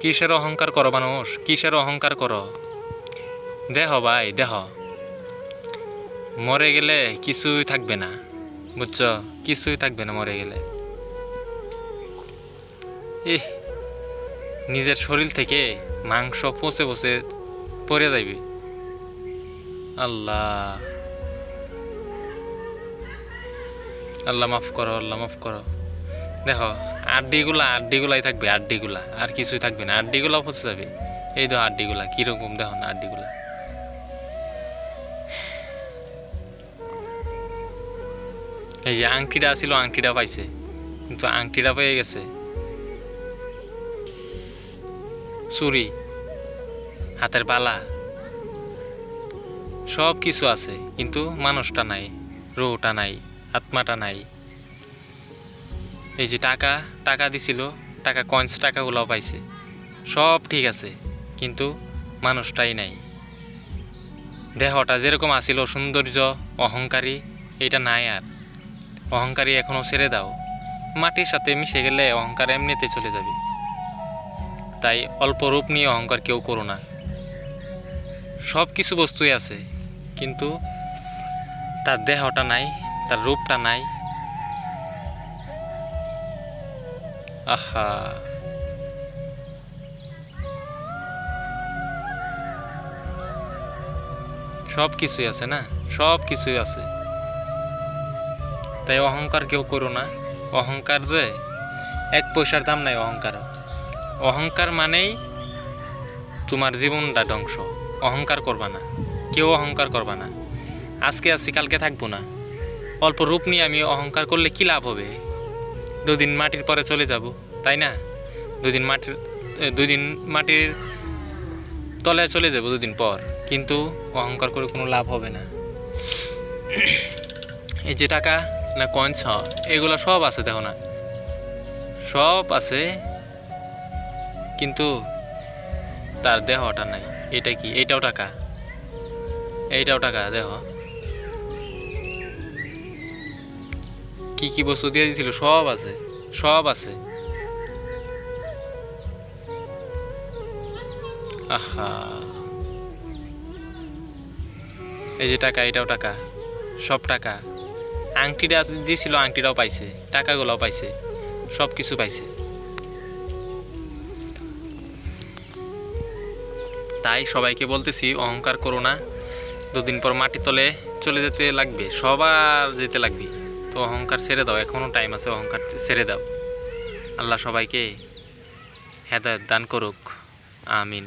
কিসের অহংকার করো মানুষ? কিসের অহংকার করো? দেহ ভাই, দেহ। মরে গেলে কিছুই থাকবে না, বুঝছ? কিছুই থাকবে না মরে গেলে। ইহ, নিজের শরীর থেকে মাংস পচে পচে পড়ে যাইবে। আল্লাহ। আল্লাহ মাফ করো, আল্লাহ মাফ করো। দেখো আড্ডিগুলা, আড্ডিগুলাই থাকবে, আড্ডিগুলা। আর কিছুই থাকবে না। আড্ডিগুলা পচে যাবে। এই তো আড্ডিগুলা, কীরকম দেখো না আড্ডিগুলা। এই যে আংটিটা ছিল আংটিটা পাইছে। কিন্তু আংটিটা পেয়ে গেছে। চুরি, হাতের বালা। সব কিছু আছে, কিন্তু মানুষটা নাই রোটা নাই, আত্মাটা নাই। এই যে টাকা টাকা দিছিল, টাকা কয়েন্স টাকাগুলো পাইছে। সব ঠিক আছে, কিন্তু মানুষটাই নাই। দেহটা যেরকম আছিল সৌন্দর্য, অহংকারী, এটা নাই আর। অহংকারী এখনও ছেড়ে দাও। মাটির সাথে মিশে গেলে অহংকার এমনিতে চলে যাবে। তাই অল্প রূপ নিয়ে অহংকার কেউ করো না। সব কিছু বস্তুই আছে, কিন্তু তার দেহটা নাই, তার রূপটা নাই আহা সব কিছুই আছে না? সব কিছুই আছে। তাই অহংকার কেউ করো না। অহংকার যে, এক পয়সার দাম নাই অহংকার অহংকার মানেই তোমার জীবনটা ধ্বংস। অহংকার করবা না। কেউ অহংকার করবা না। আজকে আছি কালকে থাকব না। অল্প রূপ নিয়ে আমি অহংকার করলে কি লাভ হবে? দুদিন মাটির পরে চলে যাব, তাই না? দুদিন মাটির দুদিন মাটির তলায় চলে যাব দুদিন পর, কিন্তু অহংকার করে কোনো লাভ হবে না। এই যে টাকা না কঞ্চ এগুলো সব আছে দেখো না? সব আছে, কিন্তু তার দেহটা নাই। এটা কি? এটাও টাকা? এইটাও টাকা দেহ কি কি বস্তু দিয়ে দিয়েছিল সব আছে সব আছে। আহা। এই যে টাকা, এটাও টাকা, সব টাকা। আংটিটা দিয়েছিল আংটিটাও পাইছে, টাকাগুলোও পাইছে, সব কিছু পাইছে। তাই সবাইকে বলতেছি, অহংকার করো না। দুদিন পর মাটি তলে চলে যেতে লাগবে, সবার যেতে লাগবে। তো অহংকার ছেড়ে দাও এখনও টাইম আছে অহংকার ছেড়ে দাও। আল্লাহ সবাইকে হেদায়ত দান করুক। আমিন।